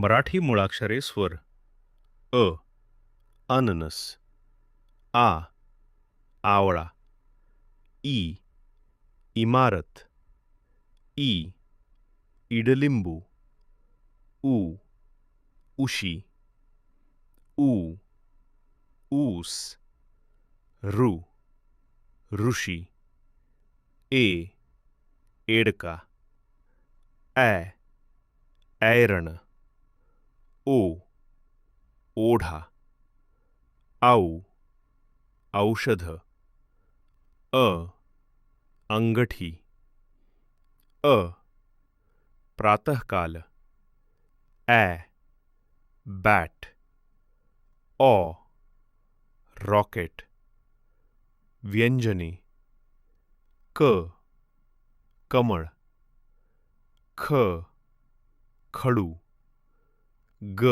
मराठी मुळाक्षरे स्वर. अ अननस. आ आवळा. ई इमारत. ई इडलिंबू. उ उशी. ऊ ऊस. ऋ ऋषी. ए एडका. ॲ ऐरण. ओ ओढा आऊ औषध अ अंगठी अ प्रातःकाल ॲ बॅट ऑ रॉकेट व्यंजने क कमळ ख खडू ग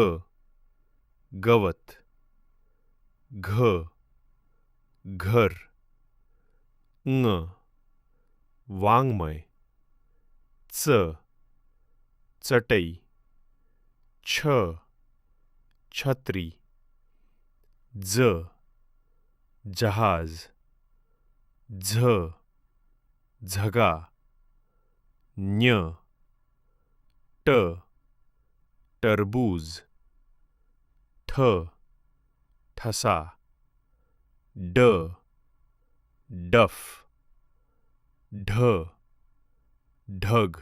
गवत घ घर ङ वाङ्मय च चटई छ छत्री ज जहाज झ झगा ञ ट टरबूज. ठ. ठसा. ड. डफ. ढ. ढग.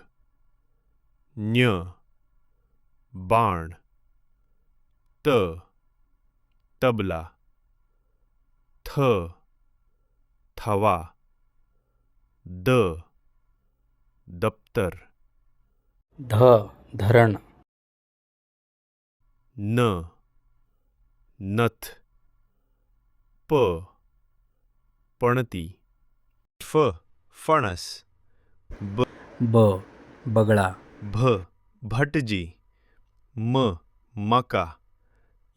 ञ. बाण. त. तबला. थ. थवा. द. दप्तर. ध. धरण. न नथ प पणती फ फणस ब ब बगळा भ भटजी म मका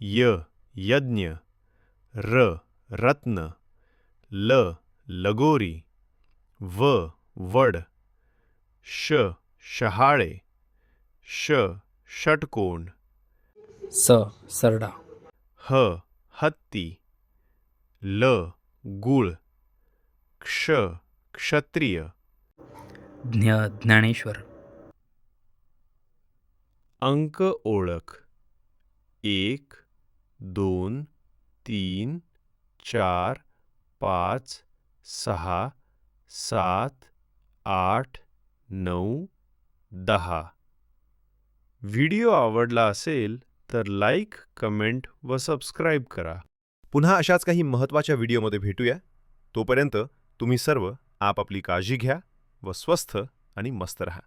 य यज्ञ र रत्न ल लगोरी व वड श शहाळे श षटकोण स. सरडा. ह. हत्ती. ल. गुळ. क्ष. क्षत्रिय. ज्ञ. ज्ञानेश्वर. अंक ओळख. एक दोन तीन चार पाच सहा सात आठ नऊ दहा. व्हिडिओ आवडला असेल तर लाईक कमेंट व सबस्क्राईब करा. पुन्हा अशाच काही महत्त्वाच्या व्हिडिओमध्ये भेटूया. तोपर्यंत तुम्ही सर्व आपापली काळजी घ्या व स्वस्थ आणि मस्त रहा.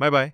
Bye bye.